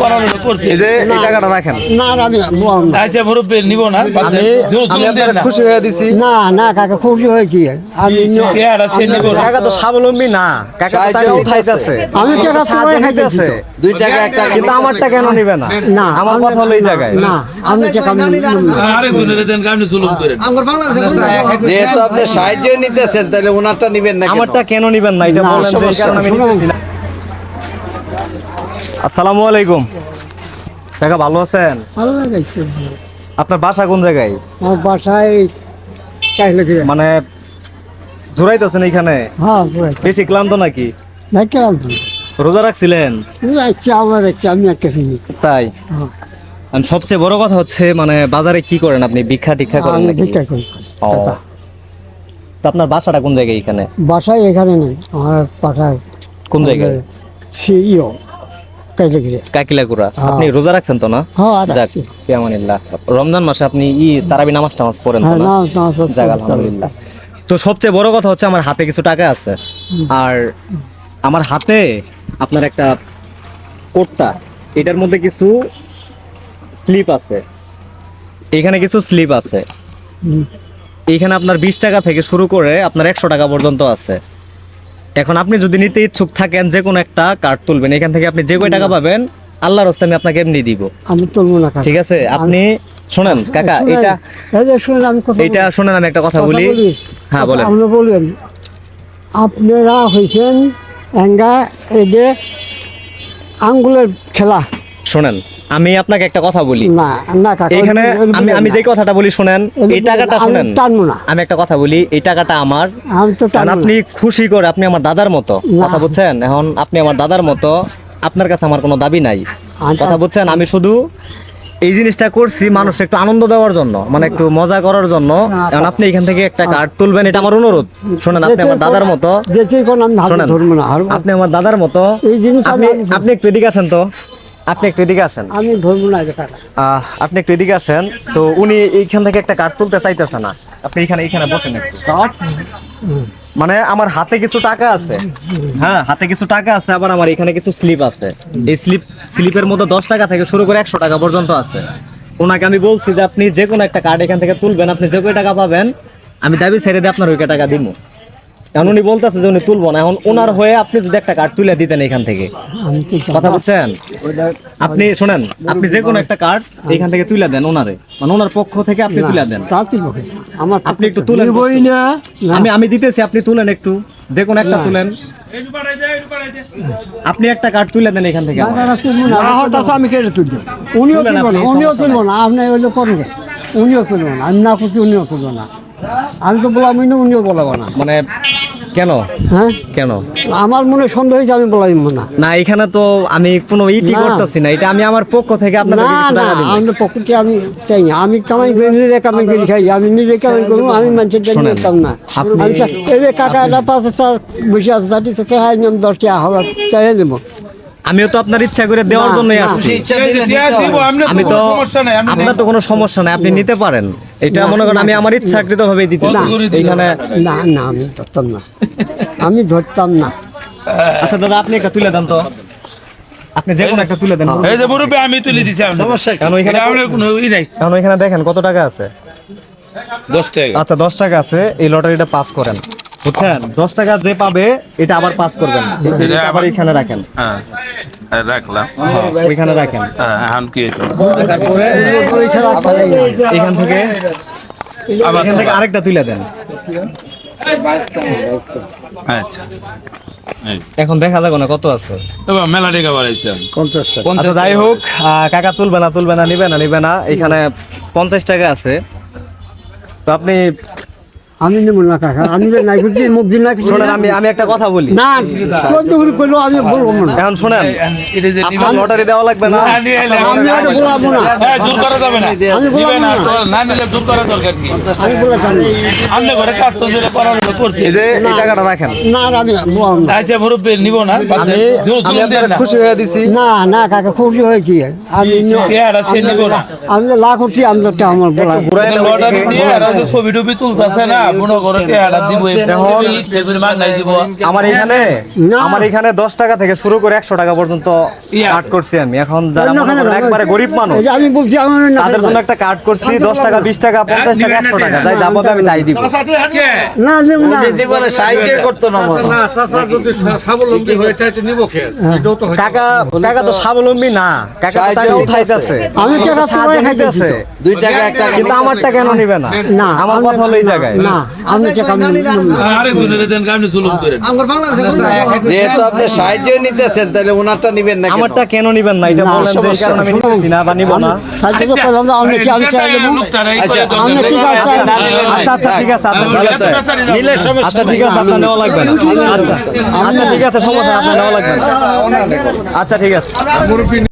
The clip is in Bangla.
পড়াশোনা করছে এই যে এই টাকাটা রাখেন না না, আমি আচ্ছা মুরব্বী নিব না আমি দেন। জোর আমি জোর দেন আপনাকে খুশি হয়ে দিছি না না কাকা খুশি হয়ে কি আমি ন- টেয়ারা সে নিব না কাকা তো স্বাবলম্বী না কাকা তো টাকা উঠাইতেছে আমি টাকা সাহায্য তোমায় দুই টাকা এক কিন্তু আমারটা কেন নিবে না না আমার কথা হলো এই জায়গায় না আমি টাকা আমি নিব দেন আপনি জুলুম করেন যেহেতু আপনি সাহায্য নিতেছেন তাহলে ওনারটা নিবেন না আমারটা কেন নিবেন না এটা বলেন যে এই আমি নিতেছি না। আসসালামু আলাইকুম। কাকা ভালো আছেন? ভালো লাগাইছে। আপনার বাসা কোন জায়গায়? আমার বাসায় মানে জোরাইতেছেন এখানে হ্যাঁ বেশি ক্লান্ত নাকি? না কেমন রোজা রাখছিলেন? আমার আমি তাই? হ্যাঁ। আর সবচেয়ে বড় কথা হচ্ছে মানে বাজারে কি করেন আপনি? ভিক্ষা টিক্ষা করেন নাকি? ভিক্ষা করি। তো আপনার বাসাটা কোন জায়গায় এখানে বাসায় এখানে নেই আমার বাসায় কোন জায়গায়? গিয়ে কাকিলাকুড়া হ্যাঁ। আপনি রোজা রাখছেন তো না? হ্যাঁ যাক ফিয়ামানিল্লাহ। রমজান মাসে আপনি ই তারাবি নামাজ টামাজ পড়েন তো হ্যাঁ না? না না সত্যি যাক আলহামদুলিল্লাহ। তো সবচেয়ে বড় কথা হচ্ছে আমার হাতে কিছু টাকা আছে। আর আমার হাতে আপনার একটা কোটটা। এটার মধ্যে কিছু স্লিপ আছে। এখানে কিছু স্লিপ আছে। এখানে আপনার বিশ টাকা থেকে শুরু করে আপনার একশো টাকা পর্যন্ত আছে। এখন আপনি যদি নিতে ইচ্ছুক থাকেন যে কোনো একটা কার্ড তুলবেন এখান থেকে আপনি যে কয় টাকা পাবেন আল্লাহর হস্তে আমি আপনাকে এমনি দিব। আমি তুলবো না ঠিক আছে? আপনি শোনেন কাকা এটা এই যে শুনেন আমি কথা এটা শোনেন আমি একটা কথা বলি? হ্যাঁ বলেন। আপনি বলবেন আপনারা হয়েছেন এঙ্গা এদে আঙ্গুলের খেলা। শোনেন আমি আপনাকে একটা কথা বলি। না না কাকা এখানে আমি আমি যে কথাটা বলি শুনেন এই টাকাটা শুনেন আমি একটা কথা বলি এই টাকাটা আমার আমি তো আপনি খুশি করে আপনি আমার দাদার মতো কথা বুঝছেন? এখন আপনি আমার দাদার মতো আপনার কাছে আমার কোনো দাবি নাই। কথা বুঝছেন? আমি শুধু এই জিনিসটা করছি মানুষ একটু আনন্দ দেওয়ার জন্য মানে একটু মজা করার জন্য। এখন আপনি এখান থেকে একটা কার্ড তুলবেন এটা আমার অনুরোধ। শুনেন আপনি আমার দাদার মতো আপনি আমার দাদার মতো আপনি আপনি একটু এদিকে আসেন তো। আপনি একটু এদিকে আসেন। আমি ধরবো না টাকা আপনি একটু এদিকে আসেন। তো উনি এইখান থেকে একটা কার্ড তুলতে চাইতেছে না। আপনি এখানে এখানে বসেন একটু। মানে আমার হাতে কিছু টাকা আছে। হ্যাঁ হাতে কিছু টাকা আছে আবার আমার এখানে কিছু স্লিপ আছে। এই স্লিপ স্লিপের মধ্যে দশ টাকা থেকে শুরু করে একশো টাকা পর্যন্ত আছে। ওনাকে আমি বলছি যে আপনি যে কোনো একটা কার্ড এখান থেকে তুলবেন আপনি যে কয় টাকা পাবেন আমি দাবি ছেড়ে দিয়ে আপনার ওই কয় টাকা দিব এখন উনি বলতেছে যে উনি তুলবো না। এখন ওনার হয়ে আপনি যদি একটা কার্ড তুলে দিতেন এখান থেকে। আমি কথা বুঝছেন? আপনি শোনেন আপনি যে কোনো একটা কার্ড এখান থেকে তুলে দেন ওনারে। মানে ওনার পক্ষ থেকে আপনি তুলে দেন? আমার আপনি একটু তুলেন। আমি আমি দিতেছি আপনি তুলেন একটু। যে কোনো একটা তুলেন। আপনি একটা কার্ড তুলে দেন এখান থেকে আমি কেটে তুলবো উনিও তুলবো না উনিও তুলবো না আপনি ওই যে করবে উনিও তুলবো না আমি না করছি উনিও তুলবো না। আমি তো বললাম উনিও বলাবো না। মানে কেন? হ্যাঁ? কেন? আমার মনে সন্দেহ হয়েছে আমি বলাই না। না এখানে তো আমি কোনো ইটি করতেছি না। এটা আমি আমার পক্ষ থেকে আপনাদের না না আমার পক্ষে আমি চাই না। আমি কামাই করে নিজে কামাই করে খাই। আমি নিজে কামাই করব আমি মানুষের জন্য কাম না। আপনি- আমি এই যে কাকা একটা পাঁচ হাজার বসে আছে চারটি থেকে হাই নিয়ম দশ হওয়ার চাইয়ে দেবো। আমিও তো আপনার ইচ্ছা করে দেওয়ার জন্যই। আসছি। আমি তো কোনো সমস্যা নাই। আপনি আপনার তো কোনো সমস্যা নাই আপনি নিতে পারেন। এটা মনে করেন আমি আমার ইচ্ছাকৃত ভাবে দিতে এখানে না না আমি ধরতাম না। আমি ধরতাম না। আচ্ছা দাদা আপনি একটা তুলে দেন তো। আপনি যে কোনো একটা তুলে দেন। এই যে মুরব্বী আমি তুলে দিছি আপনি সমস্যা কারণ ওইখানে আপনার কোনো ই নাই। কারণ এখানে দেখেন কত টাকা আছে। দশ টাকা। আচ্ছা দশ টাকা আছে। এই লটারিটা পাস করেন। বুঝছেন? দশ টাকা যে পাবে এটা আবার পাস করবেন। এটা আবার এখানে রাখেন। হ্যাঁ হ্যাঁ, রাখলাম। হ্যাঁ, ওইখানে রাখেন। হ্যাঁ এখন কি। এখান থেকে আবার এখান থেকে আরেকটা তুলে দেন। আচ্ছা। এখন দেখা যাবে না কত আছে। মেলা টাকা বাড়াইছে। পঞ্চাশ টাকা। আচ্ছা যাই হোক কাকা তুলবে না তুলবে না নিবে না নিবে না। এখানে পঞ্চাশ টাকা আছে। তো আপনি আমি নেব না কাকা আমি যে নাই শোনেন আমি আমি একটা কথা বলি। না করে আমি বলব না এখন শোনেন আপনার লটারি দেওয়া লাগবে না? না নিয়ে এলে আমি আর বলাবো না। হ্যাঁ, জোর করা যাবে না। আমি নিবে না, না। নিলে জোর করা দরকার কি? আমি বলেছি। না। আপনি ঘরে কাজ তো যেটা পড়াশোনা করছে। এই যে এই টাকাটা রাখেন। না আমি বললাম না। আচ্ছা মুরব্বী নিব না আমি আমি জুলুম দেন আপনার না। খুশি হয়ে দিছি। না না কাকা খুশি হয়ে কি? আমি ন- টেয়ারা সে নিব না। আমি লাখ করছি আমি তো আমার বলা লটারি দিয়ে এরা ছবি টবি তুলতেছে না দিব আমার এখানে আমার এখানে দশ টাকা থেকে শুরু করে একশো টাকা পর্যন্ত কাট করছি আমি। এখন যারা অন্য খানে করেন না, একবারে গরিব মানুষ আমি বলছি তাদের জন্য একটা কার্ড করছি দশ টাকা বিশ টাকা পঞ্চাশ টাকা একশো টাকা যাই যাব আমি তাই দিব। না দেব না উনি জীবনে সাহায্য করতো না স্বাবলম্বী হয়ে চাইতে নিব তো না। কাকা তো টাকা উঠাইতেছে। আমি টাকা সাহায্য তোমায় দুই টাকা এক টাকা কিন্তু আমারটা কেন নিবে না? না আমার আমি- কথা হলো এই জায়গায়। না জুলুম করেন। যেহেতু আপনি সাহায্য নিতেছেন তাহলে ওনারটা নিবেন না কেন? আমারটা কেন নিবেন না? এটা বলেন যে আমি নিতেছি না বা নিব না। সাহায্য করতে না, আমি কি আমি চাই নেব? আচ্ছা। ঠিক আছে। আচ্ছা। আচ্ছা আচ্ছা ঠিক আছে আচ্ছা ঠিক আছে। নিলে সমস্যা আচ্ছা ঠিক আছে আপনার নেওয়া লাগবে না। আচ্ছা আচ্ছা ঠিক আছে সমস্যা আপনার নেওয়া লাগবে না। আচ্ছা ঠিক আছে।